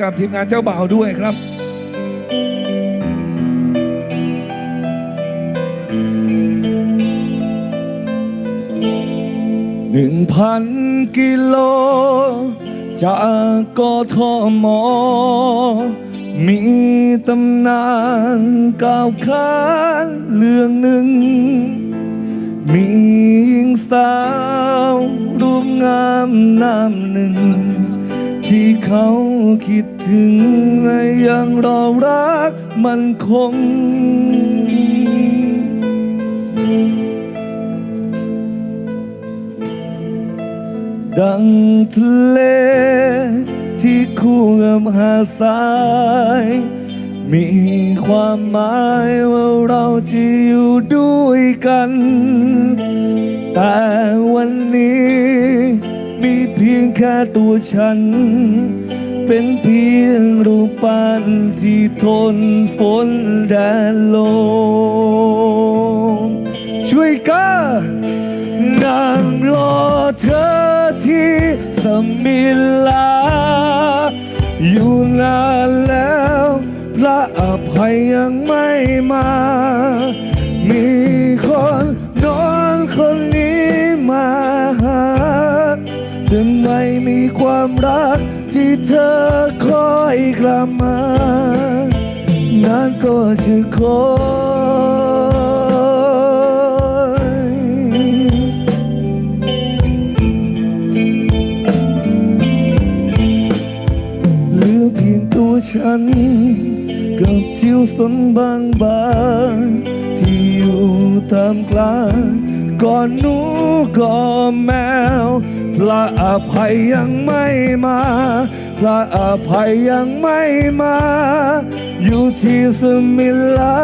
กับทีมงานเจ้าบ่าวด้วยครับหนึ่งพันกิโล จากกทม มีตำนานก้าวขานเรื่องหนึ่ง มีหญิงสาวรูปงามน้ำหนึ่ง เขาคิดถึงและยังรอรักมันคง ดังทะเลที่คู่กับหาดทราย มีความหมายว่าเราจะอยู่ด้วยกัน แต่วันนี้ มีเพียงแค่ตัวฉัน เป็นเพียงรูปปั้นที่ทนฝนแดดลมช่วยกันนั่งรอเธอที่สมิลา อยู่นานแล้ว พระอภัยยังไม่มา แต่ไม่มีความรักที่เธอคอยกลับมานั้นก็จะคอยเหลือเพียงตัวฉัน กับทิวสนบางบางที่อยู่ตามกลางก่อนหนูก่อแมว พระอภัยยังไม่มา พระอภัยยังไม่มา อยู่ที่สมิลา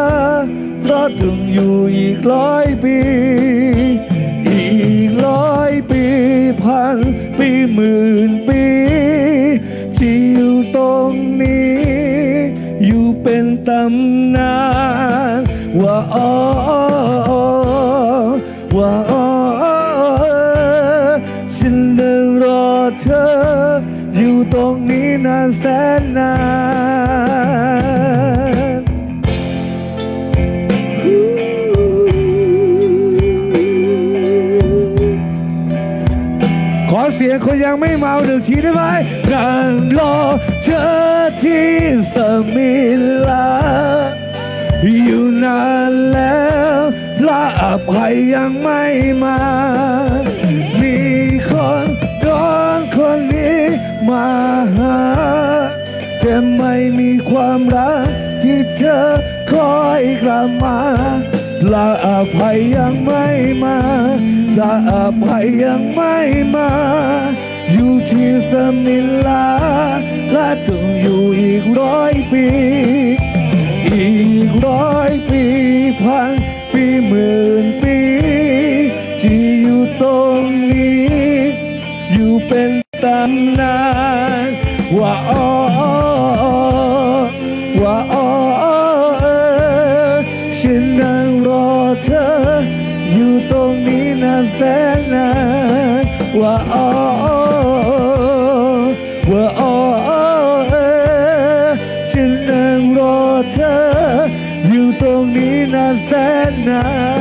เพราะต้องอยู่อีกร้อยปี อีกร้อยปีพันปีหมื่นปีที่อยู่ตรงนี้ อยู่เป็นตำนานว่าอ๋อ อ อยู่ตรงนี้นานแสนนานขอเสียงคนยังไม่เมาหนึ่งทีได้ไหมนั่งรอเธอที่สมิลาอยู่นานแล้วพระอภัยยังไม่มา ความรักที่เธอคอยกลับมาพระอภัยยังไม่มาพระอภัยยังไม่มา อยู่ที่สมิลาและต้องอยู่อีกร้อยปี อีกร้อยปีพันปีหมื่นปี ที่อยู่ตรงนี้ อยู่เป็น na